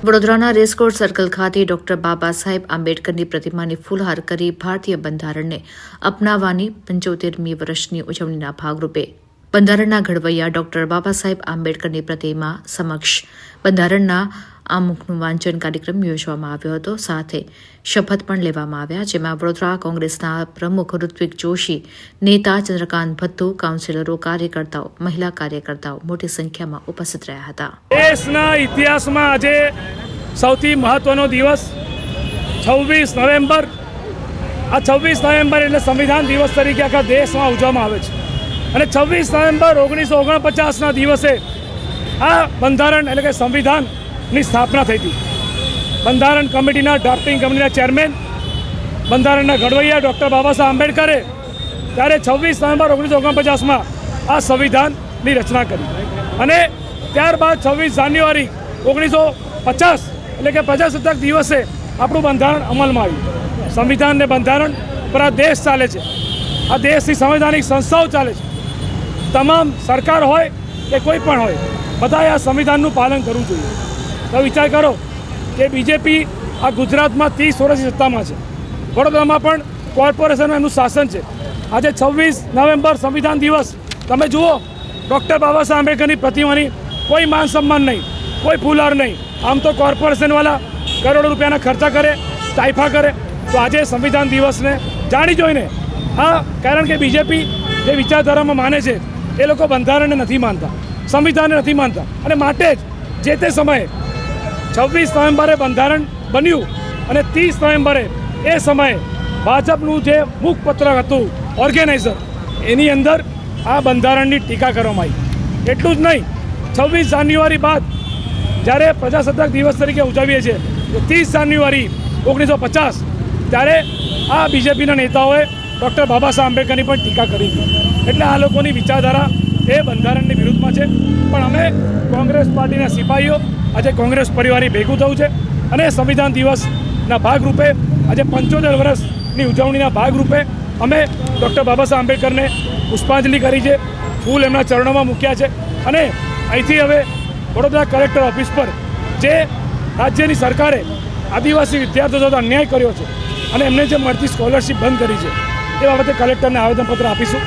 વડોદરાના racecourse circle ખાતે doctor Baba Saheb આંબેડકરની પ્રતિમાને ફૂલહાર કરી ભારતીય બંધારણને અપનાવવાની પંચોતેરમી વર્ષની ઉજવણીના ભાગરૂપે બંધારણના ઘડવૈયા ડોક્ટર બાબા સાહેબ આંબેડકરની પ્રતિમા સમક્ષ બંધારણના આમુખનું વાંચન કાર્યક્રમ યોજવામાં આવ્યો હતો. સાથે શપથ પણ લેવામાં આવ્યા, જેમાં વડોદરા કોંગ્રેસના પ્રમુખ ઋત્વિક જોશી, નેતા ચંદ્રકાંત ભથ્થુ, કાઉન્સિલરો, કાર્યકર્તાઓ, મહિલા કાર્યકર્તાઓ મોટી સંખ્યામાં ઉપસ્થિત રહ્યા હતા. દેશના ઇતિહાસમાં આજે સૌથી મહત્વનો દિવસ છવ્વીસ નવેમ્બર. આ છવ્વીસ નવેમ્બર એટલે સંવિધાન દિવસ તરીકે આખા દેશમાં ઉજવવામાં આવે છે. અને છવ્વીસ નવેમ્બર ઓગણીસો ઓગણપચાસના દિવસે આ બંધારણ એટલે કે સંવિધાનની સ્થાપના થઈ હતી. બંધારણ કમિટીના ડ્રાફ્ટિંગ કમિટીના ચેરમેન બંધારણના ઘડવૈયા ડૉક્ટર બાબા સાહેબ આંબેડકરે ત્યારે છવ્વીસ નવેમ્બર ઓગણીસો ઓગણપચાસમાં આ સંવિધાનની રચના કરી. અને ત્યારબાદ છવ્વીસ જાન્યુઆરી ઓગણીસો પચાસ એટલે કે પ્રજાસત્તાક દિવસે આપણું બંધારણ અમલમાં આવ્યું. સંવિધાન ને બંધારણ પર આ દેશ ચાલે છે. આ દેશની સંવૈધાનિક સંસ્થાઓ ચાલે છે. તમામ સરકાર હોય કે કોઈ પણ હોય, બધાએ આ સંવિધાનનું પાલન કરવું જોઈએ. તો વિચાર કરો કે બીજેપી આ ગુજરાતમાં ત્રીસ વર્ષની સત્તામાં છે. વડોદરામાં પણ કોર્પોરેશનનું એનું શાસન છે. આજે છવ્વીસ નવેમ્બર સંવિધાન દિવસ. તમે જુઓ, ડૉક્ટર બાબા સાહેબ આંબેડકરની પ્રતિમાની કોઈ માન સન્માન નહીં, કોઈ ફૂલાર નહીં. આમ તો કોર્પોરેશનવાળા કરોડો રૂપિયાના ખર્ચા કરે તાઇફા કરે. તો આજે સંવિધાન દિવસને જાણી જોઈને, હા, કારણ કે બીજેપી જે વિચારધારામાં માને છે, એ લોકો બંધારણને નથી માનતા, સંવિધાનને નથી માનતા. અને માટે જ જે તે સમયે છવ્વીસ નવેમ્બરે બંધારણ બન્યું અને ત્રીસ નવેમ્બરે એ સમયે ભાજપનું જે મુખપત્ર હતું ઓર્ગેનાઇઝર એની અંદર આ બંધારણની ટીકા કરવામાં આવી. એટલું જ નહીં, છવ્વીસ જાન્યુઆરી બાદ જ્યારે પ્રજાસત્તાક દિવસ તરીકે ઉજવીએ છીએ ત્રીસ જાન્યુઆરી ઓગણીસો પચાસ, ત્યારે આ બીજેપીના નેતાઓએ ડૉક્ટર બાબા સાહેબ આંબેડકરની પણ ટીકા કરી હતી. એટલે આ લોકોની વિચારધારા એ બંધારણની વિરુદ્ધમાં છે. પણ અમે કોંગ્રેસ પાર્ટીના સિપાહીઓ આજે કોંગ્રેસ પરિવારે ભેગું થયું છે અને સંવિધાન દિવસના ભાગરૂપે આજે પંચોતેર વર્ષની ઉજવણીના ભાગરૂપે અમે ડૉક્ટર બાબા સાહેબ આંબેડકરને પુષ્પાંજલિ કરી છે, ફૂલ એમના ચરણોમાં મૂક્યા છે અને અહીંથી હવે વડોદરા કલેક્ટર ઓફિસ પર જે રાજ્યની સરકારે આદિવાસી વિદ્યાર્થીઓ સાથે અન્યાય કર્યો છે અને એમને જે મળતી સ્કોલરશિપ બંધ કરી છે, એ બાબતે કલેક્ટરને આવેદનપત્ર આપીશું.